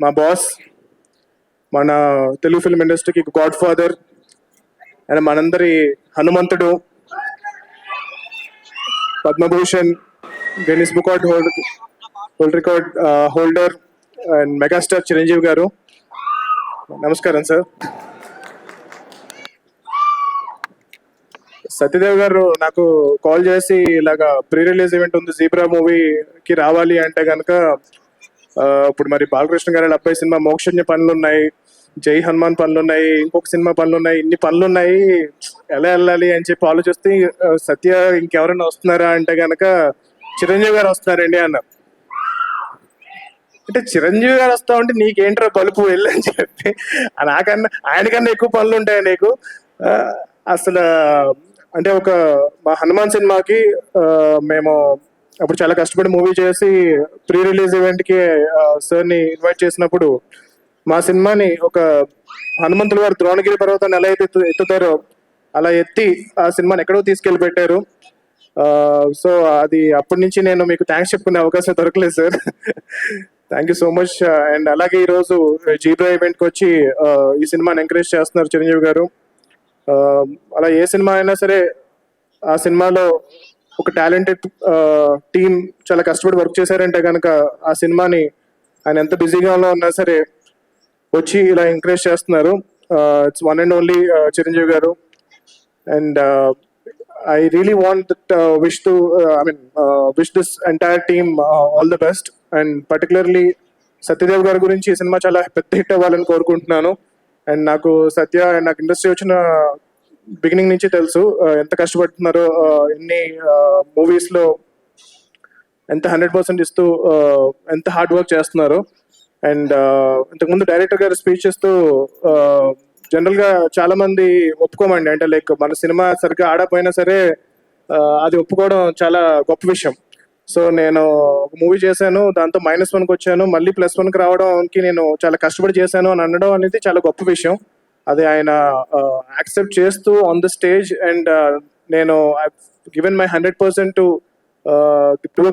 మా బాస్ మన తెలుగు ఫిల్మ్ ఇండస్ట్రీకి గాడ్ ఫాదర్ అండ్ మనందరి హనుమంతుడు Padma Bhushan Guinness book out hold hold record holder and megastar Chiranjeevi garu. నమస్కారం సార్ సత్యదేవ్ గారు నాకు కాల్ చేసి ఇలాగా ప్రీ రిలీజ్ ఈవెంట్ ఉంది జీబ్రా మూవీకి రావాలి అంటే కనుక ఇప్పుడు మరి బాలకృష్ణ గారి అబ్బాయి సినిమా మోక్షజ్ఞ పనులు ఉన్నాయి జై హనుమాన్ పనులు ఉన్నాయి ఇంకొక సినిమా పనులు ఉన్నాయి ఇన్ని పనులు ఉన్నాయి ఎలా వెళ్ళాలి అని చెప్పి ఆలోచిస్తే సత్య ఇంకెవరైనా వస్తున్నారా అంటే గనక చిరంజీవి గారు వస్తున్నారండి అన్నారు అంటే చిరంజీవి గారు వస్తా ఉంటే నీకేంట్రా బలుపు వెళ్ళని చెప్పి ఆ నాకన్నా ఆయనకన్నా ఎక్కువ పనులు ఉంటాయి నీకు? అసలు అంటే ఒక మా హనుమాన్ సినిమాకి మేము అప్పుడు చాలా కష్టపడి మూవీ చేసి ప్రీ రిలీజ్ ఈవెంట్కి సార్ని ఇన్వైట్ చేసినప్పుడు మా సినిమాని ఒక హనుమంతులు గారు ద్రోణగిరి పర్వతాన్ని ఎలా అయితే ఎత్తు- ఎత్తుతారో అలా ఎత్తి ఆ సినిమాని ఎక్కడో తీసుకెళ్ళి పెట్టారు సో అది అప్పటి నుంచి నేను మీకు థ్యాంక్స్ చెప్పుకునే అవకాశం దొరకలేదు sir. Thank you so much and అలాగే ఈరోజు జీబ్రా ఈవెంట్కి వచ్చి ఈ సినిమాని ఎంకరేజ్ చేస్తున్నారు చిరంజీవి గారు. అలా ఏ సినిమా అయినా సరే ఆ సినిమాలో ఒక టాలెంటెడ్ టీం చాలా కష్టపడి వర్క్ చేశారంటే కనుక ఆ సినిమాని ఆయన ఎంత బిజీగా ఉన్నా సరే వచ్చి ఇలా ఎంకరేజ్ చేస్తున్నారు. It's one and only Chiranjeevi garu. And I really want wish to I mean wish this entire team all the best and particularly Satyadev గారి గురించి ఈ సినిమా చాలా పెద్ద హిట్ అవ్వాలని కోరుకుంటున్నాను. అండ్ నాకు సత్య నాకు ఇండస్ట్రీ వచ్చిన బిగినింగ్ నుంచి తెలుసు ఎంత కష్టపడుతున్నారో ఎన్ని మూవీస్లో ఎంత హండ్రెడ్ పర్సెంట్ ఇస్తూ ఎంత హార్డ్ వర్క్ చేస్తున్నారు. అండ్ ఇంతకుముందు డైరెక్టర్ గారు స్పీచ్ ఇస్తూ జనరల్గా చాలా మంది ఒప్పుకోమండి. అంటే లైక్ మన సినిమా సరిగ్గా ఆడపోయినా సరే అది ఒప్పుకోవడం చాలా గొప్ప విషయం. సో నేను ఒక మూవీ చేశాను దాంతో మైనస్ వన్కి వచ్చాను మళ్ళీ ప్లస్ వన్కి రావడానికి నేను చాలా కష్టపడి చేశాను అని అనడం అనేది చాలా గొప్ప విషయం. అది ఆయన యాక్సెప్ట్ చేస్తూ ఆన్ ద స్టేజ్ అండ్ నేను given my hundred percent to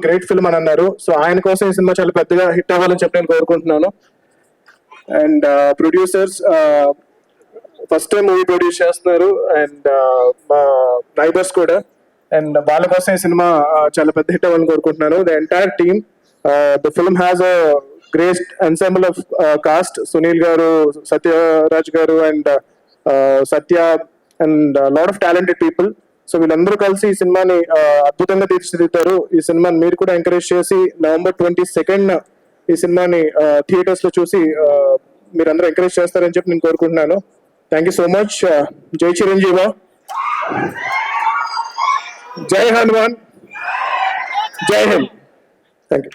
great film అని అన్నారు. సో ఆయన కోసం ఈ సినిమా చాలా పెద్దగా హిట్ అవ్వాలని చెప్పి నేను కోరుకుంటున్నాను. And producers first time movie produce చేస్తున్నారు. అండ్ మా నైబర్స్ కూడా. అండ్ వాళ్ళ కోసం ఈ సినిమా చాలా పెద్ద హిట్ అవ్వాలని కోరుకుంటున్నాను. The entire team the film has a great ensemble of cast Sunil garu Sathyaraj garu and Satya and lot of talented people so వీళ్ళందరూ కలిసి ఈ సినిమాని uh, అద్భుతంగా తీర్చిదిద్దారు. ఈ సినిమాని మీరు కూడా ఎంకరేజ్ చేసి నవంబర్ ట్వంటీ సెకండ్ ఈ సినిమాని uh, థియేటర్స్లో చూసి uh, మీరందరూ ఎంకరేజ్ చేస్తారని చెప్పి నేను కోరుకుంటున్నాను. థ్యాంక్ యూ సో మచ్ జై చిరంజీవ. జై హనుమాన్. జై హింద్. Thank you